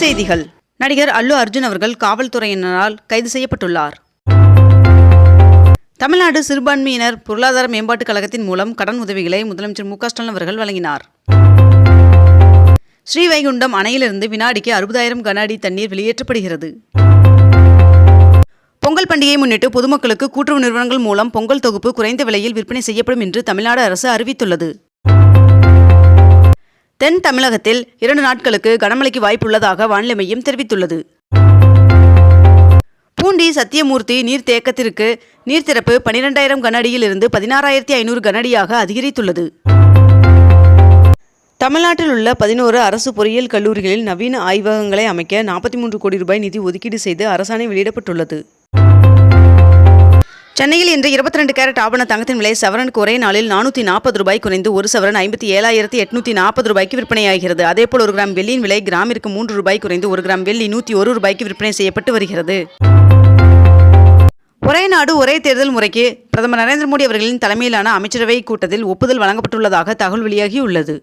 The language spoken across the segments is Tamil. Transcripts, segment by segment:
செய்திகள். நடிகர் அல்லு அர்ஜுன் அவர்கள் காவல்துறையினரால் கைது செய்யப்பட்டுள்ளார். தமிழ்நாடு சிறுபான்மையினர் பொருளாதார மேம்பாட்டுக் கழகத்தின் மூலம் கடன் உதவிகளை முதலமைச்சர் மு க ஸ்டாலின் அவர்கள் வழங்கினார். ஸ்ரீவைகுண்டம் அணையிலிருந்து வினாடிக்கு அறுபதாயிரம் கன அடி தண்ணீர் வெளியேற்றப்படுகிறது. பொங்கல் பண்டிகையை முன்னிட்டு பொதுமக்களுக்கு கூட்டுறவு நிறுவனங்கள் மூலம் பொங்கல் தொகுப்பு குறைந்த விலையில் விற்பனை செய்யப்படும் என்று தமிழ்நாடு அரசு அறிவித்துள்ளது. தென் தமிழகத்தில் இரண்டு நாட்களுக்கு கனமழைக்கு வாய்ப்புள்ளதாக வானிலை மையம் தெரிவித்துள்ளது. பூண்டி சத்தியமூர்த்தி நீர்த்தேக்கத்திற்கு நீர்த்திறப்பு பனிரெண்டாயிரம் கனஅடியிலிருந்து பதினாறாயிரத்தி ஐநூறு கனஅடியாக அதிகரித்துள்ளது. தமிழ்நாட்டில் உள்ள பதினோரு அரசு பொறியியல் கல்லூரிகளில் நவீன ஆய்வகங்களை அமைக்க நாற்பத்தி மூன்று கோடி ரூபாய் நிதி ஒதுக்கீடு செய்து அரசாணை வெளியிடப்பட்டுள்ளது. சென்னையில் இன்று இருபத்தி ரெண்டு கேரட் ஆபண தங்கத்தின் விலை சவரனுக்கு ஒரே நாளில் நானூற்றி நாற்பது ரூபாய் குறைந்து ஒரு சவரன் ஐம்பத்தி ஏழாயிரத்தி எட்நூற்றி நாற்பது ரூபாய்க்கு விற்பனையாகிறது. அதேபோல் ஒரு கிராம் வெள்ளியின் விலை கிராமிற்கு மூன்று ரூபாய் குறைந்து ஒரு கிராம் வெள்ளி நூற்றி ஒரு ரூபாய்க்கு விற்பனை செய்யப்பட்டு வருகிறது. ஒரே நாடு ஒரே தேர்தல் முறைக்கு பிரதமர் நரேந்திர மோடி அவர்களின் தலைமையிலான அமைச்சரவை கூட்டத்தில் ஒப்புதல் வழங்கப்பட்டுள்ளதாக தகவல் வெளியாகியுள்ளது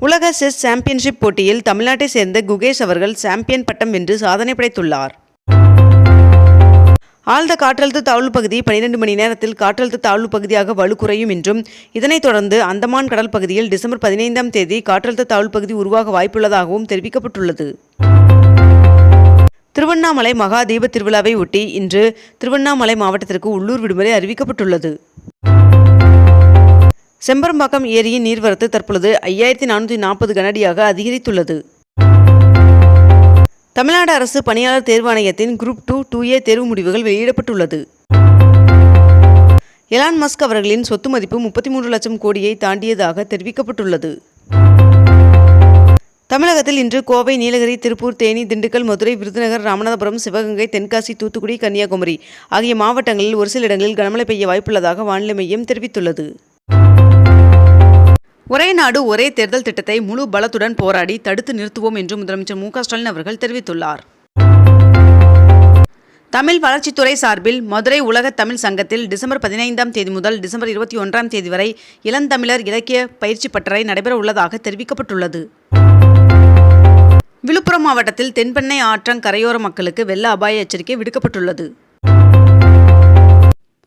உலக செஸ் சாம்பியன்ஷிப் போட்டியில் தமிழ்நாட்டை சேர்ந்த குகேஷ் அவர்கள் சாம்பியன் பட்டம் வென்று சாதனை படைத்துள்ளார். ஆழ்ந்த காற்றழுத்த தாழ்வு பகுதி பனிரெண்டு மணி நேரத்தில் காற்றழுத்த தாழ்வு பகுதியாக வலுக்குறையும் என்றும் இதனைத் தொடர்ந்து அந்தமான் கடல் பகுதியில் டிசம்பர் பதினைந்தாம் தேதி காற்றழுத்த தாழ்வு பகுதி உருவாக வாய்ப்புள்ளதாகவும் தெரிவிக்கப்பட்டுள்ளது. திருவண்ணாமலை மகா தீப திருவிழாவை ஒட்டி இன்று திருவண்ணாமலை மாவட்டத்திற்கு உள்ளூர் விடுமுறை அறிவிக்கப்பட்டுள்ளது. செம்பரம்பாக்கம் ஏரியின் நீர்வரத்து தற்பொழுது ஐயாயிரத்தி நானூற்றி நாற்பது கனடியாக அதிகரித்துள்ளது. தமிழ்நாடு அரசு பணியாளர் தேர்வாணையத்தின் குரூப் டூ டூ ஏ தேர்வு முடிவுகள் வெளியிடப்பட்டுள்ளது. எலான் மஸ்க் அவர்களின் சொத்து மதிப்பு முப்பத்தி மூன்று லட்சம் கோடியை தாண்டியதாக தெரிவிக்கப்பட்டுள்ளது. தமிழகத்தில் இன்று கோவை நீலகிரி திருப்பூர் தேனி திண்டுக்கல் மதுரை விருதுநகர் ராமநாதபுரம் சிவகங்கை தென்காசி தூத்துக்குடி கன்னியாகுமரி ஆகிய மாவட்டங்களில் ஒரு சில இடங்களில் கனமழை பெய்ய வாய்ப்புள்ளதாக வானிலை மையம் தெரிவித்துள்ளது. ஒரே நாடு ஒரே தேர்தல் திட்டத்தை முழு பலத்துடன் போராடி தடுத்து நிறுத்துவோம் என்று முதலமைச்சர் மு ஸ்டாலின் அவர்கள் தெரிவித்துள்ளார். தமிழ் வளர்ச்சித்துறை சார்பில் மதுரை உலக தமிழ் சங்கத்தில் டிசம்பர் பதினைந்தாம் தேதி முதல் டிசம்பர் இருபத்தி ஒன்றாம் தேதி வரை இளந்தமிழர் இலக்கிய பயிற்சி பட்டறை நடைபெற உள்ளதாக தெரிவிக்கப்பட்டுள்ளது. விழுப்புரம் மாவட்டத்தில் தென்பெண்ணை ஆற்றங்கரையோர மக்களுக்கு வெள்ள அபாய எச்சரிக்கை விடுக்கப்பட்டுள்ளது.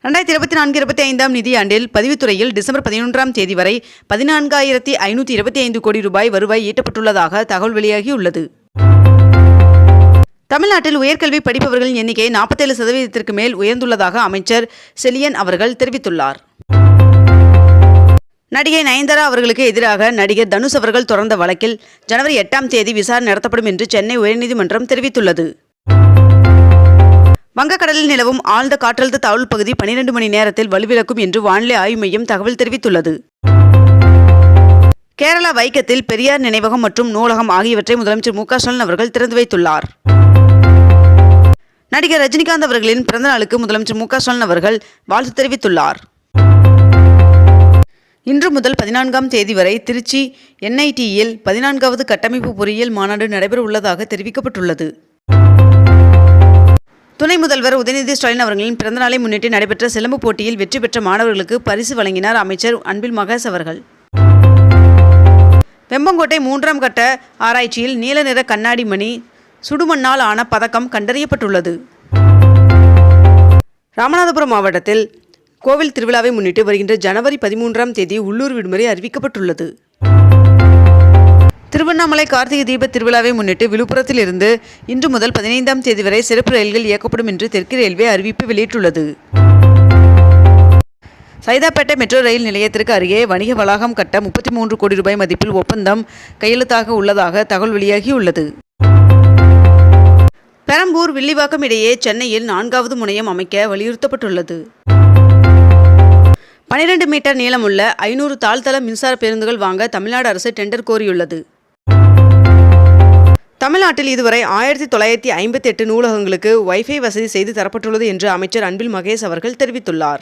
ரெண்டாயிரத்தி இருபத்தி நான்கு இருபத்தி ஐந்தாம் நிதியாண்டில் பதிவுத்துறையில் டிசம்பர் பதினொன்றாம் தேதி வரை பதினான்காயிரத்தி ஐநூற்றி இருபத்தி ஐந்து கோடி ரூபாய் வருவாய் ஈட்டப்பட்டுள்ளதாக தகவல் வெளியாகியுள்ளது. தமிழ்நாட்டில் உயர்கல்வி படிப்பவர்களின் எண்ணிக்கை நாற்பத்தேழு சதவீதத்திற்கு மேல் உயர்ந்துள்ளதாக அமைச்சர் செலியன் அவர்கள் தெரிவித்துள்ளார். நடிகை நயன்தாரா அவர்களுக்கு எதிராக நடிகர் தனுஷ் அவர்கள் தொடர்ந்த வழக்கில் ஜனவரி எட்டாம் தேதி விசாரணை நடத்தப்படும் என்று சென்னை உயர்நீதிமன்றம் தெரிவித்துள்ளது. வங்கக்கடலில் நிலவும் ஆழ்ந்த காற்றழுத்த தாழ்வு பகுதி பனிரெண்டு மணி நேரத்தில் வலுவிழக்கும் என்று வானிலை ஆய்வு மையம் தகவல் தெரிவித்துள்ளது. கேரளா வைக்கத்தில் பெரியார் நினைவகம் மற்றும் நூலகம் ஆகியவற்றை முதலமைச்சர் மு க ஸ்டாலின் அவர்கள் திறந்து வைத்துள்ளார். நடிகர் ரஜினிகாந்த் அவர்களின் பிறந்த நாளுக்கு முதலமைச்சர் மு க ஸ்டாலின் அவர்கள் வாழ்த்து தெரிவித்துள்ளார். இன்று முதல் பதினான்காம் தேதி வரை திருச்சி என்ஐடியில் பதினான்காவது கட்டமைப்பு பொறியியல் மாநாடு நடைபெற உள்ளதாக தெரிவிக்கப்பட்டுள்ளது. துணை முதல்வர் உதயநிதி ஸ்டாலின் அவர்களின் பிறந்தநாளை முன்னிட்டு நடைபெற்ற சிலம்பு போட்டியில் வெற்றி பெற்ற மாணவர்களுக்கு பரிசு வழங்கினார் அமைச்சர் அன்பில் மகேஷ் அவர்கள். வெம்பங்கோட்டை மூன்றாம் கட்ட ஆராய்ச்சியில் நீல நிற கண்ணாடி மணி சுடுமண்ணால் ஆன பதக்கம் கண்டறியப்பட்டுள்ளது. ராமநாதபுரம் மாவட்டத்தில் கோவில் திருவிழாவை முன்னிட்டு வருகின்ற ஜனவரி பதிமூன்றாம் தேதி உள்ளூர் விடுமுறை அறிவிக்கப்பட்டுள்ளது. திருவண்ணாமலை கார்த்திகை தீப திருவிழாவை முன்னிட்டு விழுப்புரத்தில் இருந்து இன்று முதல் பதினைந்தாம் தேதி வரை சிறப்பு ரயில்கள் இயக்கப்படும் என்று தெற்கு ரயில்வே அறிவிப்பு வெளியிட்டுள்ளது. சைதாப்பேட்டை மெட்ரோ ரயில் நிலையத்திற்கு அருகே வணிக வளாகம் கட்ட முப்பத்தி மூன்று கோடி ரூபாய் மதிப்பில் ஒப்பந்தம் கையெழுத்தாக உள்ளதாக தகவல் வெளியாகியுள்ளது. பெரம்பூர் வில்லிவாக்கம் இடையே சென்னையில் நான்காவது முனையம் அமைக்க வலியுறுத்தப்பட்டுள்ளது. பனிரெண்டு மீட்டர் நீளமுள்ள ஐநூறு தாழ்தள மின்சார பேருந்துகள் வாங்க தமிழ்நாடு அரசு டெண்டர் கோரியுள்ளது. தமிழ்நாட்டில் இதுவரை ஆயிரத்தி தொள்ளாயிரத்தி ஐம்பத்தி எட்டு நூலகங்களுக்கு வைஃபை வசதி செய்து தரப்பட்டுள்ளது என்று அமைச்சர் அன்பில் மகேஷ் அவர்கள் தெரிவித்துள்ளார்.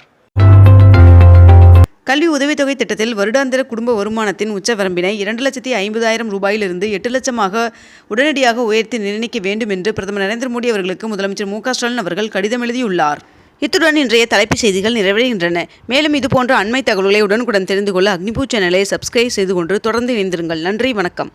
கல்வி உதவித்தொகை திட்டத்தில் வருடாந்திர குடும்ப வருமானத்தின் உச்சவரம்பினை இரண்டு லட்சத்தி ஐம்பதாயிரம் ரூபாயிலிருந்து எட்டு லட்சமாக உடனடியாக உயர்த்தி நிர்ணயிக்க வேண்டும் என்று பிரதமர் நரேந்திர மோடி அவர்களுக்கு முதலமைச்சர் மு ஸ்டாலின் அவர்கள் கடிதம் எழுதியுள்ளார். இத்துடன் இன்றைய தலைப்புச் செய்திகள் நிறைவடைகின்றன. மேலும் இதுபோன்ற அண்மை தகவல்களை உடனுக்குடன் தெரிந்து கொள்ள அக்னிபூ சேனலை சப்ஸ்கிரைப் செய்து கொண்டு தொடர்ந்து இணைந்திருங்கள். நன்றி வணக்கம்.